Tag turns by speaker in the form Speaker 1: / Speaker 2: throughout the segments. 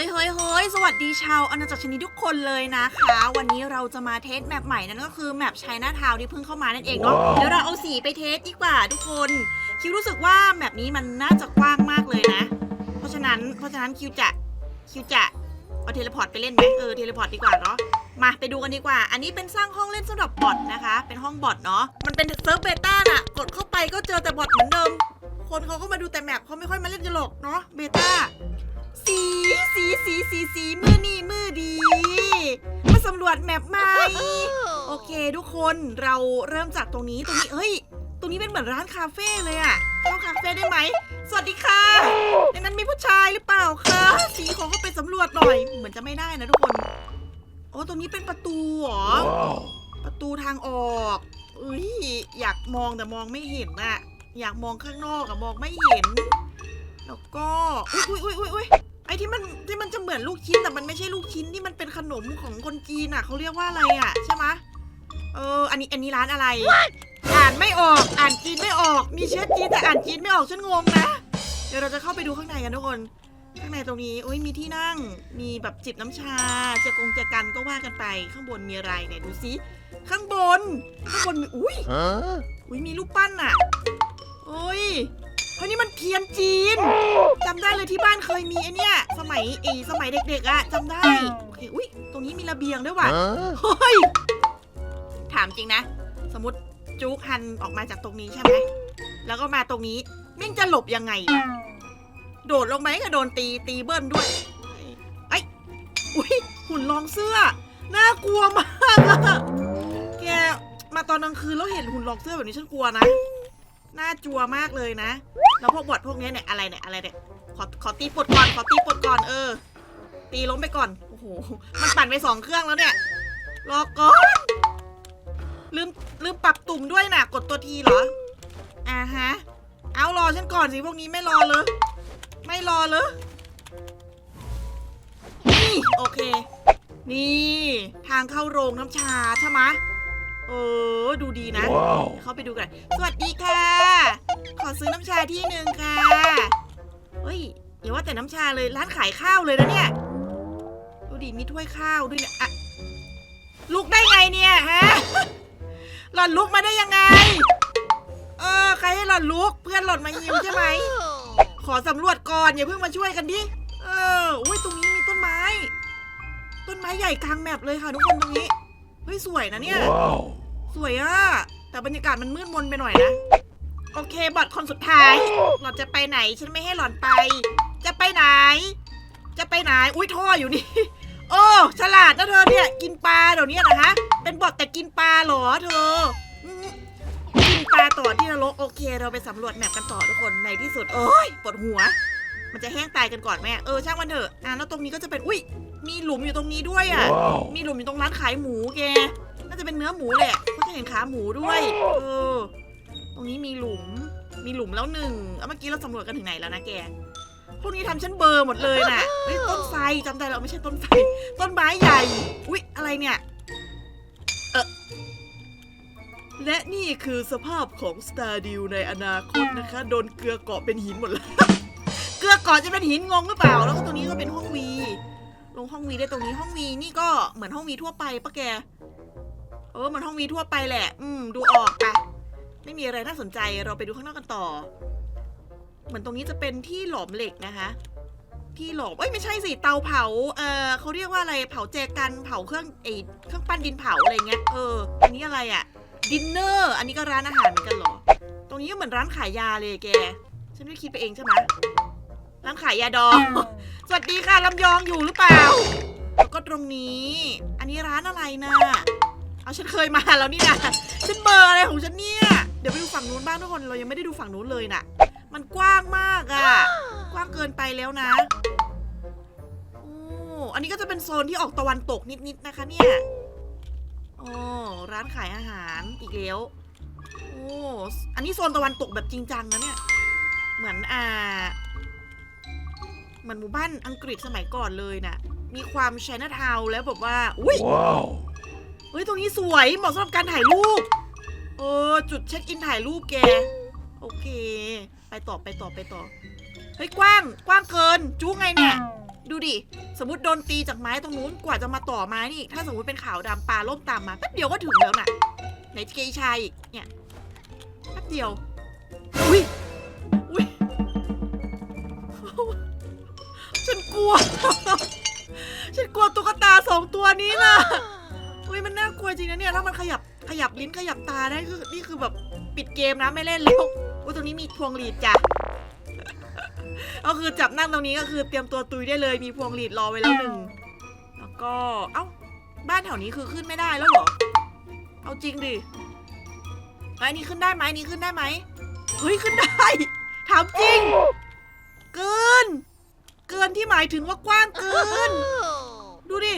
Speaker 1: ฮ้ยเฮ้ยเฮ้ยสวัสดีชาวอาณาจักรชนิดทุกคนเลยนะคะ วันนี้เราจะมาเทสแมปใหม่นั่นก็คือแมปชัยนาทาวที่เพิ่งเข้ามานั่นเองเนาะเดี๋ยวเราเอาสีไปเทสดีกว่าทุกคน คิวรู้สึกว่าแมปนี้มันน่าจะกว้างมากเลยนะ เพราะฉะนั้นเพราะฉะนั้นคิวจะคิวจะเอาเทเลพอร์ตไปเล่นไหมเออเทเลพอร์ตดีกว่าเนาะมาไปดูกันดีกว่า อันนี้เป็นสร้างห้องเล่นสำหรับบอทนะคะ เป็นห้องบอทเนาะมันเป็นเซิร์ฟเบต้าน่ะกดเข้าไปก็เจอแต่บอทเหมือนเดิมคนเขาก็มาดูแต่แมปเขาไม่ค่อยมาเล่นกันหรอกเนาะเบต้า สีสีสีสีสีมือนี่มือดี มาสำรวจแมปใหม่ โอเคทุกคนเราเริ่มจากตรงนี้ตรงนี้เอ้ย ตรงนี้เป็นเหมือนร้านคาเฟ่เลยอะเข้าคาเฟ่ได้ไหม สวัสดีค่ะ ในนั้นมีผู้ชายหรือเปล่าคะสีขอเข้าไปสำรวจหน่อย เหมือนจะไม่ได้นะทุกคน โอ้ตรงนี้เป็นประตูเหรอ ประตูทางออกอุ้ยอยากมองแต่มองไม่เห็นอะอยากมองข้างนอกอะมองไม่เห็น แล้วก็ อุ้ยอุ้ยอุ้ยอุ้ยไอที่มันที่มันจะเหมือนลูกชิ้นแต่มันไม่ใช่ลูกชิ้นที่มันเป็นขนมของคนจีนอะเขาเรียกว่าอะไรอะใช่ไหมเออ อันนี้อันนี้ร้านอะไร อ่านไม่ออก อ่านจีนไม่ออก มีเชื้อจีนแต่อ่านจีนไม่ออกฉันงงนะ เดี๋ยวเราจะเข้าไปดูข้างในกันทุกคน ข้างในตรงนี้ อุ้ยมีที่นั่ง มีแบบจิบน้ำชาเจะกงเจะกันก็ว่ากันไป ข้างบนมีอะไรเนี่ยดูสิข้างบน ข้างบนมีอุ้ย
Speaker 2: Huh?
Speaker 1: อุ้ยมีรูปปั้นอะโอ้ย เพราะนี่มันเทียนจีนจำได้เลยที่บ้านเคยมีไอเนี่ยสมัยเอสมัยเด็กๆอะจำได้โอเคอุ้ยตรงนี้มีระเบียงด้วยว่ะ
Speaker 2: Huh?
Speaker 1: เฮ้ยถามจริงนะ สมมติจุกหันออกมาจากตรงนี้ใช่ไหมแล้วก็มาตรงนี้แม่งจะหลบยังไงวะโดดลงไปก็โดนตีตีเบิ้ลด้วยไอ้ยอุ้ยหุ่นรองเสื้อน่ากลัวมากอะแกมาตอนกลางคืนแล้วเห็นหุ่นรองเสื้อแบบนี้ฉันกลัวนะ น่าจัวมากเลยนะ แล้วพวกบอดพวกนี้เนี่ยอะไรเนี่ยอะไรเนี่ย ขอขอตีปดก่อน ขอตีปดก่อนเออ ตีล้มไปก่อน โอ้โห มันปั่นไปสองเครื่องแล้วเนี่ย รอก่อน ลืมลืมปรับตุ่มด้วยนะกดตัวทีเหรอ อ่าฮะ เอารอฉันก่อนสิพวกนี้ไม่รอเลย ไม่รอเลยนี่โอเค นี่ ทางเข้าโรงน้ำชาใช่ไหม เออ ดูดีนะ
Speaker 2: Wow.
Speaker 1: เข้าไปดูกัน สวัสดีค่ะ ขอซื้อน้ำชาที่หนึ่งค่ะ เฮ้ยอย่าว่าแต่น้ำชาเลยร้านขายข้าวเลยนะเนี่ย ดูดิมีถ้วยข้าวด้วยเนี่ยอะลุกได้ไงเนี่ยฮะ หล่อนลุกมาได้ยังไง เออ ใครให้หล่อนลุก เพื่อนหล่อนมายิวใช่ไหม ขอสำรวจก่อนอย่าเพิ่งมาช่วยกันดิ เอออุ้ยตรงนี้มีต้นไม้ ต้นไม้ใหญ่กลางแมปเลยค่ะทุกคนตรงนี้ เฮ้ยสวยนะเนี่ย
Speaker 2: Wow.
Speaker 1: สวยอะแต่บรรยากาศมันมืดมนไปหน่อยนะ โอเคบอทคนสุดท้าย หล่อนจะไปไหน ฉันไม่ให้หล่อนไป จะไปไหน จะไปไหน อุ้ยท่ออยู่นี่ โอ้ฉลาดนะเธอเนี่ย กินปลาเดี๋ยวนี้นะฮะ เป็นบอทแต่กินปลาเหรอเธออืมกินปลาต่อที่นรกโอเค เราไปสำรวจแมปกันต่อทุกคนในที่สุด โอ้ยปวดหัว มันจะแห้งตายกันก่อนแม่เออช่างมันเถอะอะแล้วตรงนี้ก็จะเป็นอุ้ยมีหลุมอยู่ตรงนี้ด้วยอะ
Speaker 2: Wow.
Speaker 1: มีหลุมอยู่ตรงร้านขายหมูแก น่าจะเป็นเนื้อหมูแหละเพราะจะเห็นขาหมูด้วยเออตรงนี้มีหลุม มีหลุมแล้วหนึ่งเอาเมื่อกี้เราสำรวจกันถึงไหนแล้วนะแก พวกนี้ทำฉันเบอร์หมดเลยน่ะเฮ้ยต้นไทรจำได้แล้วไม่ใช่ต้นไทรต้นไม้ใหญ่ อุ๊ย อะไรเนี่ย เออและนี่คือสภาพของสตาร์ดิวในอนาคตนะคะ โดนเกลือเกาะเป็นหินหมดแล้วเกลือเกาะจะเป็นหินงงหรือเปล่า แล้วก็ตรงนี้ก็เป็นห้องวี ลงห้องวีได้ตรงนี้ห้องวีนี่ก็เหมือนห้องวีทั่วไปปะแก ออเหมือนห้องวีทั่วไปแหละ อืม ดูออกปะไม่มีอะไรน่าสนใจเราไปดูข้างนอกกันต่อ เหมือนตรงนี้จะเป็นที่หลอมเหล็กนะคะ ที่หลอมเอ้ยไม่ใช่สิเตาเผา เออเขาเรียกว่าอะไรเผาแจกันเผาเครื่องไอเครื่องปั้นดินเผาอะไรเงี้ยเอออันนี้อะไรอะดินเนอร์อันนี้ก็ร้านอาหารเหมือนกันหรอ ตรงนี้ก็เหมือนร้านขายยาเลยแก ฉันไม่คิดไปเองใช่ไหมร้านขายยาดอง สวัสดีค่ะลำยองอยู่หรือเปล่า แล้วก็ตรงนี้ อันนี้ร้านอะไรนะ เอาฉันเคยมาแล้วนี่นะฉันเบอร์อะไรของฉันเนี่ยเดี๋ยวไปดูฝั่งนู้นบ้างทุกคนเรายังไม่ได้ดูฝั่งนู้นเลยน่ะ มันกว้างมากอะกว้างเกินไปแล้วนะโอ้อันนี้ก็จะเป็นโซนที่ออกตะวันตกนิดๆนะคะเนี่ยโอ้ร้านขายอาหารอีกแล้วโอ้อันนี้โซนตะวันตกแบบจริงจังนะเนี่ยเหมือนอ่าเหมือนหมู่บ้านอังกฤษสมัยก่อนเลยน่ะมีความไชน่าทาวแล้วแบบว่าอุ้ย
Speaker 2: Wow.
Speaker 1: เฮ้ย ตรงนี้สวยเหมาะสำหรับการถ่ายรูป เออ จุดเช็คอินถ่ายรูปแก โอเค ไปต่อไปต่อไปต่อ เฮ้ย กว้าง กว้างเกิน จู้ไงเนี่ย ดูดิ สมมติโดนตีจากไม้ตรงนู้น กว่าจะมาต่อไม้นี่ ถ้าสมมติเป็นขาวดำปลาล่มตามมาแป๊บเดียวก็ถึงแล้วน่ะ ไหนเกยชายอีก เนี่ย แป๊บเดียว อุ้ย อุ้ย ฉันกลัว ฉันกลัวตุ๊กตาสองตัวนี้น่ะ อุ้ยมันน่ากลัวจริงนะเนี่ยถ้ามันขยับขยับลิ้นขยับตาได้คือนี่คือแบบปิดเกมนะไม่เล่นแล้วอุ้ยตรงนี้มีพวงหลีดจ้ะก็คือจับนั่งตรงนี้ก็คือเตรียมตัวตุยได้เลยมีพวงหลีดรอไว้แล้วหนึ่งแล้วก็เอ้าบ้านแถวนี้คือขึ้นไม่ได้แล้วเหรอเอาจริงดิไม้นี้ขึ้นได้ไหมนี้ขึ้นได้ไหมเฮ้ยขึ้นได้ถามจริง เกิน เกินที่หมายถึงว่ากว้างเกิน ดูดิ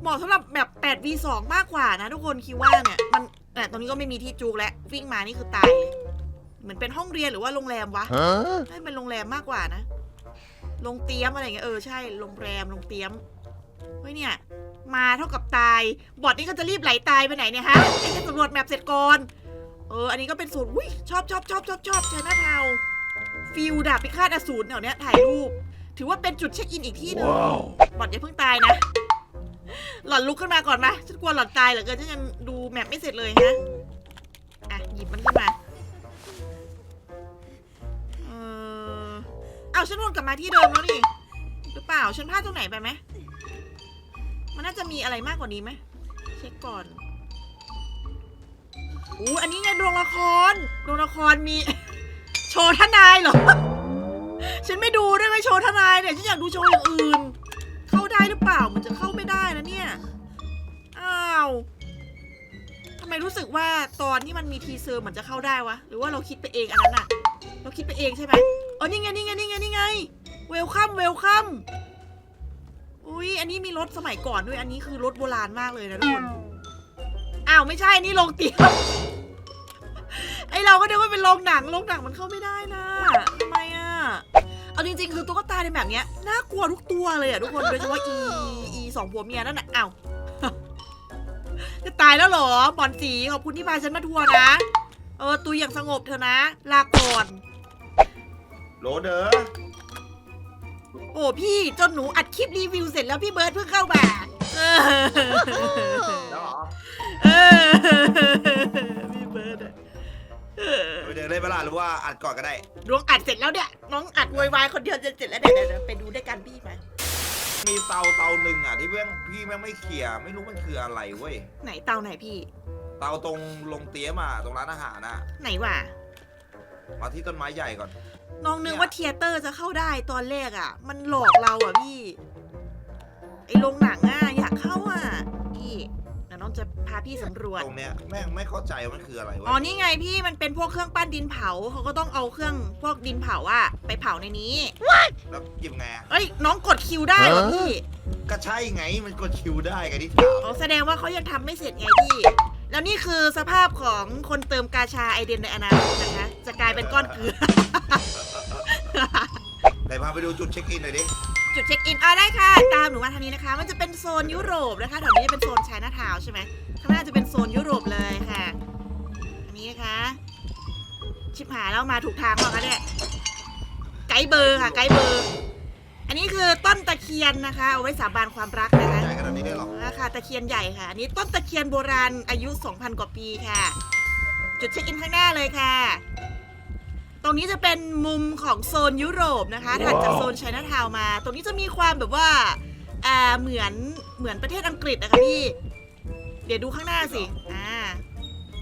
Speaker 1: เหมาะสำหรับแบบ 8v2 มากกว่านะทุกคนคิดว่าเนี่ยมันแต่ตรงนี้ก็ไม่มีที่จูกแล้ววิ่งมานี่คือตายเลยเหมือนเป็นห้องเรียนหรือว่าโรงแรมวะ
Speaker 2: Huh?
Speaker 1: ให้เป็นโรงแรมมากกว่านะโรงเตี๊ยมอะไรอย่างเงี้ยเออใช่โรงแรมโรงเตี๊ยมเฮ้ยเนี่ย มาเท่ากับตาย บอดนี่ก็จะรีบไหลตายไปไหนเนี่ยฮะไอ้แค่สำรวจแมปเสร็จก่อนเออ อันนี้ก็เป็นสูตรอุ้ยชอบชอบชอบชอบชอบชนะเทาฟิลดาบพิฆาตอสูรแถวเนี้ยถ่ายรูป ถือว่าเป็นจุดเช็คอินอีกที่หนึง
Speaker 2: Wow.
Speaker 1: บอดอย่าเพิ่งตายนะ หล่อนลุกขึ้นมาก่อนมฉันกลัวหล่อนตายเหลือเกินฉันยังดูแมปไม่เสร็จเลยฮะอะหยิบมันขึ้นมาเออเอาฉันวนกลับมาที่เดิมแล้วนี่หรือเปล่าฉันพลาดตรงไหนไปไหมมันน่าจะมีอะไรมากกว่านี้ไหมเช็คก่อนอู้อันนี้ไงดวงละครดวงละครมี โชว์ทนายเหรอ ฉันไม่ดูได้ไหมโชว์ทนายเนี่ย ฉันอยากดูโชว์อย่างอื่น หรือเปล่า มันจะเข้าไม่ได้นะเนี่ย อ้าวทำไมรู้สึกว่าตอนที่มันมีทีเซอร์เหมือนจะเข้าได้วะ หรือว่าเราคิดไปเองอันนั้นอะเราคิดไปเองใช่ไหมอ๋อนี่ไงนี่ไงนี่ไงนี่ไง เวลคัมเวลคัมอุ้ยอันนี้มีรถสมัยก่อนด้วย อันนี้คือรถโบราณมากเลยนะทุกคน อ้าวไม่ใช่ นี่โรงเตี๋ยวไอเราก็นึกว่าเป็นโรงหนัง โรงหนังมันเข้าไม่ได้นะทำไมอะ เอาจริงๆ คือตุ๊กตาในแบบเนี้ยน่ากลัวทุกตัวเลยอะทุกคนโดยเฉพาะอีอีสองผัวเมียนั่นน่ะอ้าวจะตายแล้วเหรอหมอนสีขอบคุณที่พาฉันมาทัวร์นะ เออตุยอย่างสงบเถอะนะ ลาก่อน
Speaker 3: โหลเด้อ
Speaker 1: โอ้พี่จนหนูอัดคลิปรีวิวเสร็จแล้วพี่เบิร์ดเพิ่งเข้ามาเออ
Speaker 3: แล้วเหรอ
Speaker 1: เออ
Speaker 3: ไปเดินได้เวลาหรือว่าอัดก่อนก็ได้
Speaker 1: ดวงอัดเสร็จแล้วเนี่ย น้องอัดโวยวายคนเดียวจะเสร็จแล้วเดี๋ยวเดี๋ยวเดี๋ยวไปดูด้วยกันพี่มา
Speaker 3: มีเตาเตาหนึ่งอะที่เพื่อนพี่แม่งไม่เคลียร์ไม่รู้มันคืออะไรเว้ย
Speaker 1: ไหนเตาไหนพี่
Speaker 3: เตาตรงลงเตี้ยมาตรงร้านอาหารน่ะ
Speaker 1: ไหนวะ
Speaker 3: มาที่ต้นไม้ใหญ่ก่อน
Speaker 1: น้องนึกว่าเทียเตอร์จะเข้าได้ตอนแรกอะ มันหลอกเราอะพี่ ไอโรงหนังอะ พาพี่สำรวจ
Speaker 3: ตรงเนี้ยแม่งไม่เข้าใจว่ามันคืออะไร
Speaker 1: อ๋อ
Speaker 3: เว้ย
Speaker 1: นี่ไงพี่มันเป็นพวกเครื่องปั้นดินเผาเขาก็ต้องเอาเครื่องพวกดินเผาอะไปเผาในนี้
Speaker 3: แล้วหยิบไงอะ
Speaker 1: เอ้ยน้องกดคิวได้เหรอ
Speaker 2: ฮะ
Speaker 1: พี่
Speaker 3: ก็ใช่ไงมันกดคิวได้ไงที่ถาม
Speaker 1: อ๋อแสดงว่าเขายังทำไม่เสร็จไงพี่ แล้วนี่คือสภาพของคนเติมกาชาไอเดนในอนาคตนะคะ จะกลายเป็นก้อนเกลือ
Speaker 3: ไหนพาไปดูจุดเช็คอินหน่อยดิ
Speaker 1: จุดเช็คอินอะได้ค่ะ ตามหนูมาทางนี้นะคะ มันจะเป็นโซนยุโรปนะคะแถวนี้จะเป็นโซนไชน่าทาวน์ใช่ไหม ข้างหน้าจะเป็นโซนยุโรปเลยค่ะ อันนี้นะคะ ชิบหายแล้วมาถูกทางเปล่าคะเนี่ย ไกด์เบอร์ค่ะ ไกด์เบอร์ อันนี้คือต้นตะเคียนนะคะ เอาไว้สาบานความรักนะคะ
Speaker 3: ใหญ่ขนาดนี้ได้หรอ
Speaker 1: อ่าค่ะตะเคียนใหญ่ค่ะ อันนี้ต้นตะเคียนโบราณอายุ 2,000 กว่าปีค่ะ จุดเช็คอินข้างหน้าเลยค่ะตรงนี้จะเป็นมุมของโซนยุโรปนะคะถัดจากโซนไชน่าทาวน์มา ตรงนี้จะมีความแบบว่าอ่าเหมือนเหมือนประเทศอังกฤษนะคะพี่ เดี๋ยวดูข้างหน้าสิ อ่า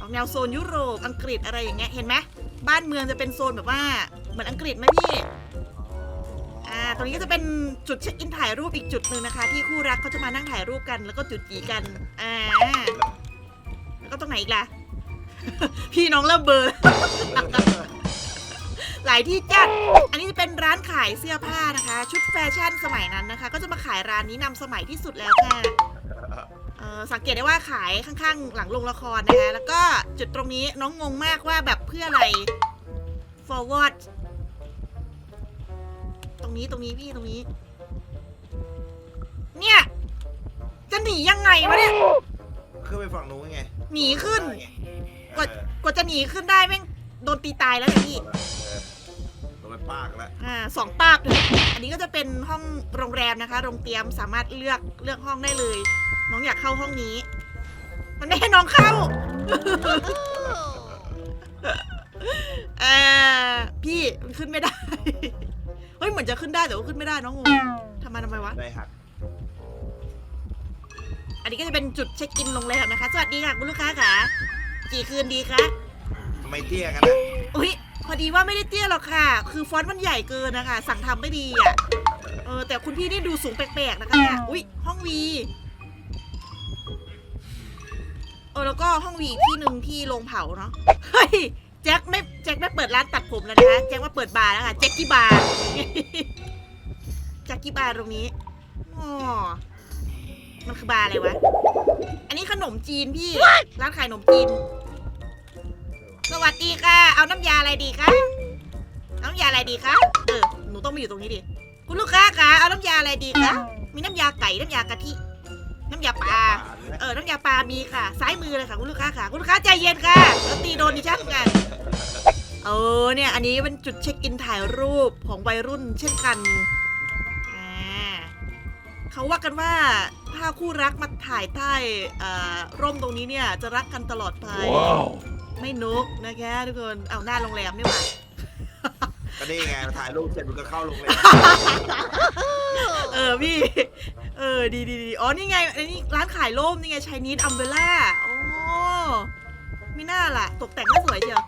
Speaker 1: ออกแนวโซนยุโรป อังกฤษอะไรอย่างเงี้ย เห็นไหม บ้านเมืองจะเป็นโซนแบบว่า เหมือนอังกฤษไหมพี่ อ่า ตรงนี้ก็จะเป็นจุดเช็คอินถ่ายรูปอีกจุดหนึ่งนะคะ ที่คู่รักเขาจะมานั่งถ่ายรูปกัน แล้วก็จุดจีกัน อ่า แล้วก็ตรงไหนอีกล่ะ พี่น้องเริ่มเบลอร์ หลายที่จัด อันนี้จะเป็นร้านขายเสื้อผ้านะคะ ชุดแฟชั่นสมัยนั้นนะคะ ก็จะมาขายร้านนี้นำสมัยที่สุดแล้วค่ะ เอ่อสังเกตได้ว่าขายข้างๆ หลังโรงละครนะคะ แล้วก็จุดตรงนี้น้องงงมากว่าแบบเพื่ออะไร forward ตรงนี้ตรงนี้พี่ตรงนี้ เนี่ย จะหนียังไงวะเนี่ย
Speaker 3: ขึ้นไปฝั่งนู้นไง
Speaker 1: หนีขึ้น
Speaker 3: ได้ไง
Speaker 1: กว่า
Speaker 3: เออก
Speaker 1: ว่าจะหนีขึ้นได้แม่งโดนตีตายแล้วเนี่ยพี่
Speaker 3: เออลงไปปากแล้ว
Speaker 1: อ่าสองปากเลยอันนี้ก็จะเป็นห้องโรงแรมนะคะ โรงเตรียมสามารถเลือกเลือกห้องได้เลย น้องอยากเข้าห้องนี้ มันไม่ให้น้องเข้า เออพี่มันขึ้นไม่ได้ เฮ้ยเหมือนจะขึ้นได้แต่ว่าขึ้นไม่ได้น้องงงทำไมทำไมวะ
Speaker 3: ได้หัก
Speaker 1: อันนี้ก็จะเป็นจุดเช็คอินโรงแรมนะคะ สวัสดีค่ะคุณลูกค้าค่ะ กี่คืนดีคะ
Speaker 3: ทำไมเตี้ยกันนะ
Speaker 1: อุ้ยพอดีว่าไม่ได้เตี้ยหรอกค่ะ คือฟอนต์มันใหญ่เกินนะคะ สั่งทำไม่ดีอะ เออแต่คุณพี่นี่ดูสูงแปลกๆนะคะเนี่ย อุ้ยห้องวีเออแล้วก็ห้องวีที่หนึ่งที่โรงเผาเนาะเฮ้ยแจ็คไม่แจ็คไม่เปิดร้านตัดผมแล้วนะคะแจ็คมาเปิดบาร์แล้วค่ะแจ็คกี้บาร์แจ็คกี้บาร์ตรงนี้อ๋อมันคือบาร์อะไรวะ อันนี้ขนมจีนพี่ ร้านขายขนมจีน สวัสดีค่ะ เอาน้ำยาอะไรดีคะเอาน้ำยาอะไรดีคะเออหนูต้องมาอยู่ตรงนี้ดิ คุณลูกค้าคะเอาน้ำยาอะไรดีคะมีน้ำยาไก่น้ำยากะทิ น้ำยาปลา เออ น้ำยาปลามีค่ะ ซ้ายมือเลยค่ะคุณลูกค้าค่ะ คุณลูกค้าใจเย็นค่ะแล้วตีโดนดิฉันกันเออเนี่ย อันนี้เป็นจุดเช็คอินถ่ายรูปของวัยรุ่นเช่นกัน อ่าเขาว่ากันว่าถ้าคู่รักมาถ่ายใต้อ่าร่มตรงนี้เนี่ย จะรักกันตลอดไป ไม่นุกนะคะทุกคน เอาหน้าโรงแรมนี่หว่า
Speaker 3: ก็นี่ไงถ่ายรูปเสร็จมันก็เข้าโรงแรม
Speaker 1: เออพี่ เออดีดีดีอ๋อนี่ไงอันนี้ร้านขายร่มนี่ไงชายนีดอัมเบล่าโอ้มีหน้าล่ะ ตกแต่งก็สวยเชียว